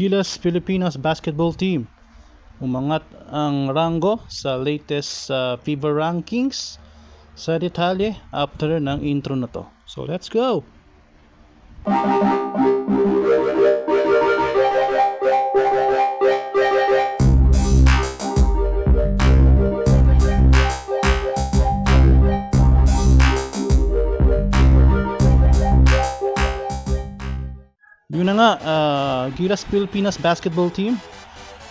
Gilas Pilipinas basketball team. Umangat ang ranggo sa latest uh, FIBA rankings sa detalye after ng intro na to. So let's go! Yun na nga, uh, Gilas Pilipinas basketball team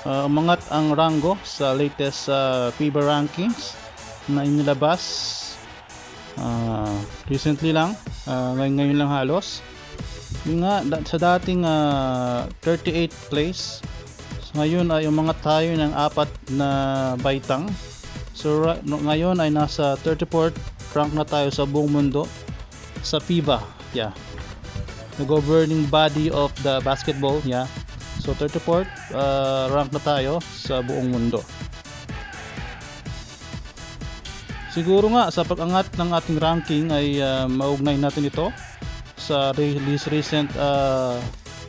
uh, umangat ang ranggo sa latest uh, FIBA rankings na inilabas uh, recently lang, uh, ngayon, ngayon lang halos. Yun nga, da- sa dating uh, 38 place, so ngayon ay umangat tayo ng apat na baitang. So ra- ngayon ay nasa 34th rank na tayo sa buong mundo sa FIBA. Yeah the governing body of the basketball yeah so 34th uh, rank na tayo sa buong mundo. Siguro nga sa pag-angat ng ating ranking ay uh, maugnay natin ito sa release recent uh,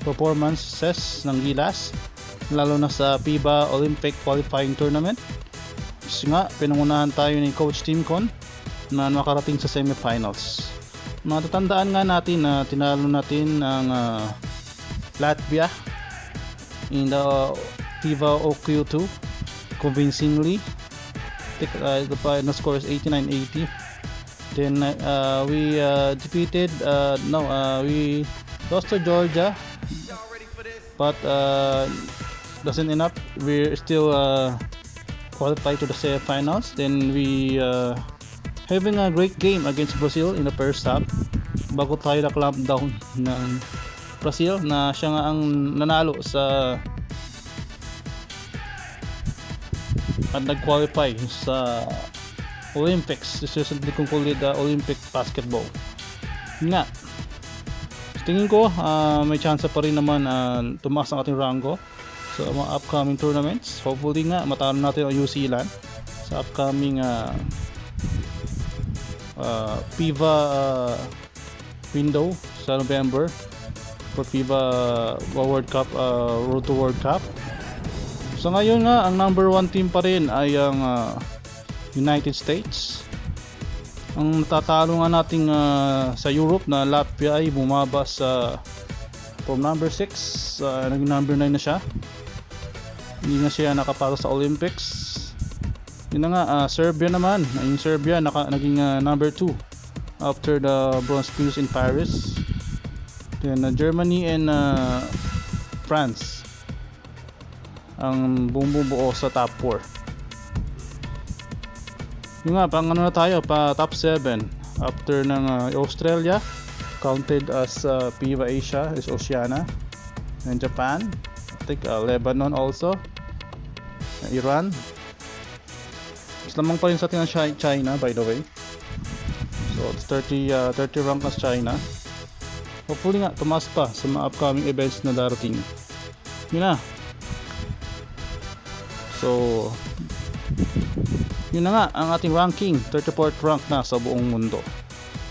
performances ng Gilas lalo na sa FIBA Olympic Qualifying Tournament. Kasi nga pinangunahan tayo ni Coach Timcon na makarating sa semifinals matatandaan nga natin na tinalo natin ang uh, Latvia in the FIBA OQ2 convincingly. Tik- uh, the final score is 89-80 then uh, we uh, defeated uh, no uh, we lost to Georgia but uh, doesn't enough we're still uh, qualified to the semifinals. Then we uh, having a great game against Brazil in the first half bago tayo na clamp down ng Brazil na siya nga ang nanalo sa at nag-qualify sa Olympics this recently concluded the Olympic basketball. Nga tingin ko ah, may chance pa rin naman uh, tumaas ang ating rango sa mga upcoming tournaments. Hopefully nga matalo natin ang New Zealand sa upcoming ah, uh, FIBA uh, window sa November for FIBA uh, World Cup uh, Road to World Cup. So ngayon nga ang number one team pa rin ay ang uh, United States. Ang natatalo nga nating uh, sa Europe na Latvia ay bumaba sa from number 6 uh, naging number 9 na siya. Hindi na siya nakapalo sa Olympics yun na nga, ah, Serbia naman. Yung Serbia naka, naging ah, number 2 after the bronze quiz in Paris. Then ah, Germany and ah, France ang bumubuo sa top 4. Yun nga, pang ano na tayo, pa top 7 after ng ah, Australia counted as uh, PIVA Asia is Oceania and Japan I think ah, Lebanon also Iran mas lamang pa rin sa atin ang Chi- China by the way. So it's 30 uh, 30 rank as China. Hopefully nga tumaas pa sa mga upcoming events na darating. Yun na. So yun na nga ang ating ranking 34th rank na sa buong mundo.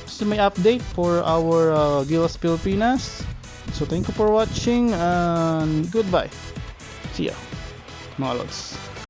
So may update for our uh, Gilas Pilipinas. So thank you for watching and goodbye. See ya mga lods.